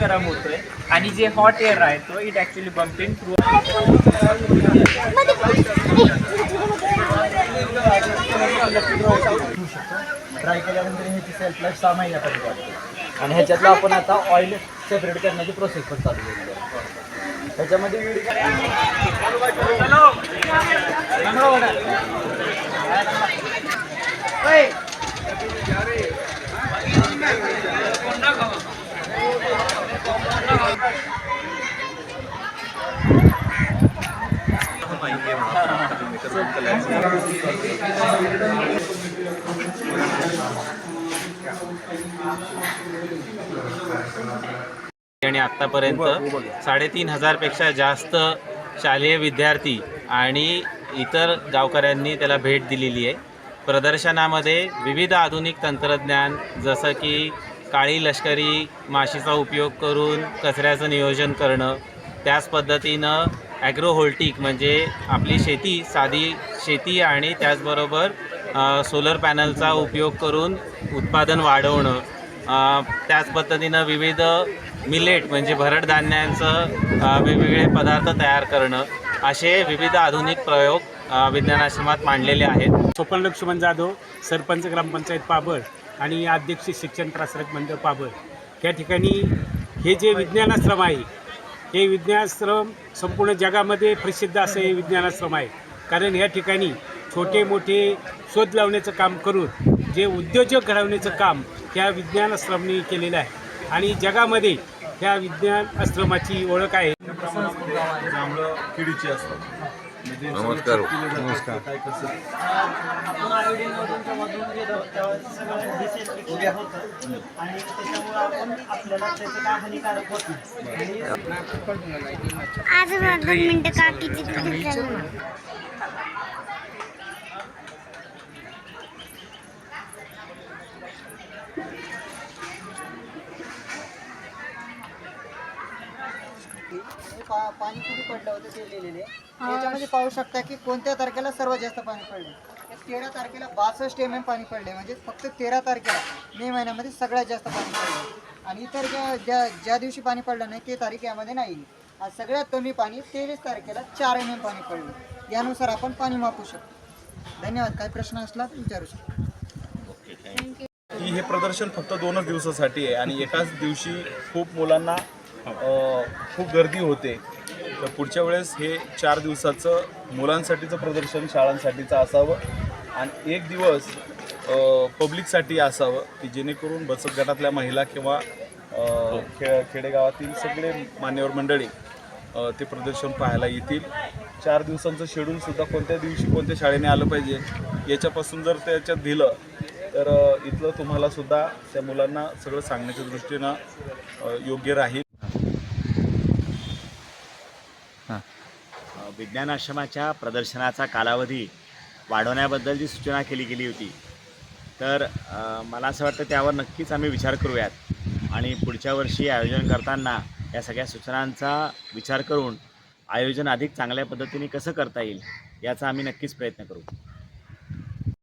गरम होतोय. आणि जे हॉट एअर आहे तो it actually bumping through dry केल्यानंतर ह्याची सेल्फ लाईफ सहा महिन्यापर्यंत वाढते आणि ह्याच्यातलं आपण आता ऑइल सेपरेट करण्याची प्रोसेस पण चालू आहे. त्याच्यामध्ये आणि आत्तापर्यंत साडेतीन हजारपेक्षा जास्त शालेय विद्यार्थी आणि इतर गावकऱ्यांनी त्याला भेट दिलेली आहे. प्रदर्शनामध्ये विविध आधुनिक तंत्रज्ञान जसं की काळी लष्करी माशीचा उपयोग करून कचऱ्याचं नियोजन करणं त्याच पद्धतीनं ॲग्रोहोल्टिक म्हणजे आपली शेती साधी शेती आणि त्याचबरोबर सोलर पॅनलचा उपयोग करून उत्पादन वाढवणं त्याच पद्धतीनं विविध मिलेट म्हणजे भरड धान्यांचं वेगवेगळे पदार्थ तयार करणं असे विविध आधुनिक प्रयोग विज्ञानाश्रमात मांडलेले आहेत. सोपन लक्ष्मण जाधव सरपंच ग्रामपंचायत पाबळ आणि अध्यक्ष शिक्षण प्रसारक मंडळ पाबळ. या ठिकाणी हे जे विज्ञानाश्रम आहे हे विज्ञानाश्रम संपूर्ण जगामध्ये प्रसिद्ध असं हे विज्ञानाश्रम आहे. कारण या ठिकाणी छोटे मोठे शोध लावण्याचं काम करून जे उद्योजक घडवण्याचं काम ह्या विज्ञानाश्रमने केलेलं आहे. आणि जगामध्ये ह्या विज्ञान आश्रमाची ओळख आहे. जांभळं किडीची असतात. म्हणजे नमस्कार. नमस्कार मधून घेतो तेव्हा सगळं डिसइन्फेक्शन होतं आणि त्याच्यामुळे आपण आपल्याला त्याचं काय हानिकारक होत नाही आणि आज दोन मिनिटं काकीची पा- पाणी किती पडलं होतं ते लिहिलेले याच्यामध्ये पाहू शकता की कोणत्या तारखेला सर्वात जास्त पाणी पडले तर तेरा तारखेला बासष्ट एम एम पाणी पडले म्हणजे फक्त तेरा तारखेला मे महिन्यामध्ये सगळ्यात जास्त पाणी पडलं आणि इतर ज्या ज्या ज्या दिवशी पाणी पडलं नाही ते तारीख यामध्ये नाही. आज सगळ्यात कमी पाणी तेवीस तारखेला चार एम एम पाणी पडलं यानुसार आपण पाणी मापू शकतो. धन्यवाद. काही प्रश्न असला तर विचारू शकतो. की हे प्रदर्शन फक्त दोनच दिवसासाठी आहे आणि एकाच दिवशी खूप मुलांना खूप गर्दी होते. तर पुढच्या वेळेस हे चार दिवसाचं मुलांसाठीचं प्रदर्शन शाळांसाठीचं असावं आणि एक दिवस पब्लिकसाठी असावं की जेणेकरून बचत गटातल्या महिला किंवा अ, खे खेडेगावातील सगळे मान्यवर मंडळी ते प्रदर्शन पाहायला येतील. चार दिवसांचं शेड्यूलसुद्धा कोणत्या दिवशी कोणत्या शाळेने आलं पाहिजे याच्यापासून जर त्याच्यात दिलं तर इथलं तुम्हाला सुद्धा त्या मुलांना सगळं सांगण्याच्या दृष्टीनं योग्य राहील. विज्ञान आश्रमाच्या प्रदर्शनाचा कालावधी वाढवण्याबद्दल जी सूचना केली गेली होती तर मला असं वाटतं त्यावर नक्कीच आम्ही विचार करूयात. आणि पुढच्या वर्षी आयोजन करताना या सगळ्या सूचनांचा विचार करून आयोजन अधिक चांगल्या पद्धतीने कसं करता येईल याचा आम्ही नक्कीच प्रयत्न करू.